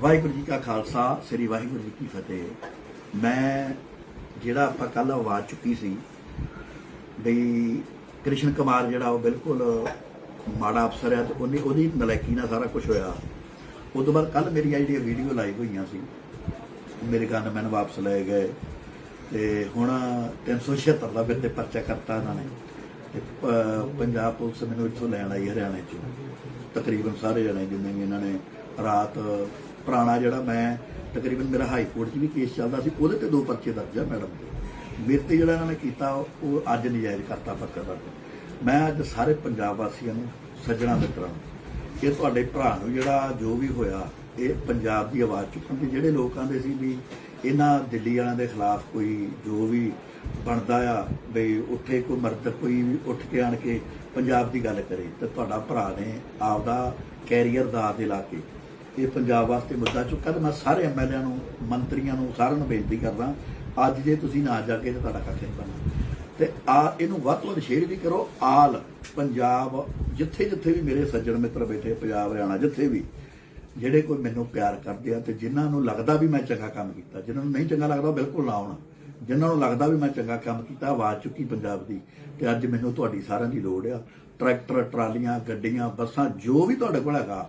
ਵਾਹਿਗੁਰੂ ਜੀ ਕਾ ਖਾਲਸਾ, ਸ੍ਰੀ ਵਾਹਿਗੁਰੂ ਜੀ ਕੀ ਫਤਿਹ। ਮੈਂ ਜਿਹੜਾ ਆਪਾਂ ਕੱਲ ਆਵਾਜ਼ ਚੁੱਕੀ ਸੀ ਬਈ ਕ੍ਰਿਸ਼ਨ ਕੁਮਾਰ ਜਿਹੜਾ ਉਹ ਬਿਲਕੁਲ ਮਾੜਾ ਅਫਸਰ ਹੈ ਤੇ ਉਹਨੇ ਉਹਦੀ ਨਲਾਇਕੀ ਨਾਲ ਸਾਰਾ ਕੁਝ ਹੋਇਆ। ਉਸ ਤੋਂ ਬਾਅਦ ਕੱਲ ਮੇਰੀਆਂ ਜਿਹੜੀਆਂ ਵੀਡੀਓ ਲਾਈਵ ਹੋਈਆਂ ਸੀ, ਮੇਰੇ ਗਨ ਮੈਨੂੰ ਵਾਪਸ ਲਏ ਗਏ ਤੇ ਹੁਣ 376 ਦਾ ਫਿਰ ਤੇ ਪਰਚਾ ਕਰਤਾ ਇਹਨਾਂ ਨੇ। ਤੇ ਪੰਜਾਬ ਪੁਲਿਸ ਮੈਨੂੰ ਇੱਥੋਂ ਲੈਣ ਆਈ ਹਰਿਆਣੇ ਚੋਂ। ਤਕਰੀਬਨ ਸਾਰੇ ਜਣੇ ਜਿੰਨੇ ਵੀ ਇਹਨਾਂ ਨੇ ਰਾਤ ਪੁਰਾਣਾ ਜਿਹੜਾ ਮੈਂ ਤਕਰੀਬਨ ਮੇਰਾ ਹਾਈ ਕੋਰਟ 'ਚ ਵੀ ਕੇਸ ਚੱਲਦਾ ਸੀ, ਉਹਦੇ ਤੇ ਦੋ ਪਰਚੇ ਦਰਜ ਆ ਮੈਡਮ ਦੇ। ਮੇਰੇ ਤੇ ਜਿਹੜਾ ਇਹਨਾਂ ਨੇ ਕੀਤਾ, ਉਹ ਅੱਜ ਨਜਾਇਜ਼ ਕਰਤਾ ਪੱਕਾ ਦਰਜ। ਮੈਂ ਅੱਜ ਸਾਰੇ ਪੰਜਾਬ ਵਾਸੀਆਂ ਨੂੰ ਸੱਜਣਾ ਮਿੱਤਰਾਂ ਨੂੰ, ਇਹ ਤੁਹਾਡੇ ਭਰਾ ਨੂੰ ਜਿਹੜਾ ਜੋ ਵੀ ਹੋਇਆ, ਇਹ ਪੰਜਾਬ ਦੀ ਆਵਾਜ਼ ਚੁੱਕਣ ਦੇ ਜਿਹੜੇ ਲੋਕਾਂ ਦੇ ਸੀ ਵੀ ਇਹਨਾਂ ਦਿੱਲੀ ਵਾਲਿਆਂ ਦੇ ਖਿਲਾਫ ਕੋਈ ਜੋ ਵੀ ਬਣਦਾ ਆ ਬਈ ਉੱਥੇ ਕੋਈ ਮਰਦ ਕੋਈ ਵੀ ਉੱਠ ਕੇ ਆਣ ਕੇ ਪੰਜਾਬ ਦੀ ਗੱਲ ਕਰੇ, ਤੇ ਤੁਹਾਡਾ ਭਰਾ ਨੇ ਆਪਦਾ ਕੈਰੀਅਰ ਦਾ ਦਿਲਾ ਕੇ ਇਹ ਪੰਜਾਬ ਵਾਸਤੇ ਮੁੱਦਾ ਚੁੱਕਾ ਤੇ ਮੈਂ ਸਾਰੇ ਐਮਐਲਏ ਨੂੰ, ਮੰਤਰੀਆਂ ਨੂੰ, ਸਾਰਿਆਂ ਨੂੰ ਬੇਨਤੀ ਕਰਦਾ, ਅੱਜ ਜੇ ਤੁਸੀਂ ਨਾ ਜਾਗੇ ਤੇ ਤੁਹਾਡਾ ਕੱਖ ਨਹੀਂ ਬਣਨਾ ਤੇ ਆ, ਇਹਨੂੰ ਵੱਧ ਤੋਂ ਵੱਧ ਸ਼ੇਅਰ ਵੀ ਕਰੋ, ਆਲ ਪੰਜਾਬ ਜਿੱਥੇ ਜਿੱਥੇ ਵੀ ਮੇਰੇ ਸੱਜਣ ਮਿੱਤਰ ਬੈਠੇ, ਪੰਜਾਬ, ਹਰਿਆਣਾ, ਜਿੱਥੇ ਵੀ, ਜਿਹੜੇ ਕੋਈ ਮੈਨੂੰ ਪਿਆਰ ਕਰਦੇ ਆ ਤੇ ਜਿਨ੍ਹਾਂ ਨੂੰ ਲੱਗਦਾ ਵੀ ਮੈਂ ਚੰਗਾ ਕੰਮ ਕੀਤਾ, ਜਿਨ੍ਹਾਂ ਨੂੰ ਨਹੀਂ ਚੰਗਾ ਲੱਗਦਾ ਬਿਲਕੁਲ ਨਾ ਆਉਣਾ। ਜਿਨ੍ਹਾਂ ਨੂੰ ਲੱਗਦਾ ਵੀ ਮੈਂ ਚੰਗਾ ਕੰਮ ਕੀਤਾ, ਆਵਾਜ਼ ਚੁੱਕੀ ਪੰਜਾਬ ਦੀ, ਤੇ ਅੱਜ ਮੈਨੂੰ ਤੁਹਾਡੀ ਸਾਰਿਆਂ ਦੀ ਲੋੜ ਆ। ਟਰੈਕਟਰ, ਟਰਾਲੀਆਂ, ਗੱਡੀਆਂ, ਬੱਸਾਂ, ਜੋ ਵੀ ਤੁਹਾਡੇ ਕੋਲ ਹੈਗਾ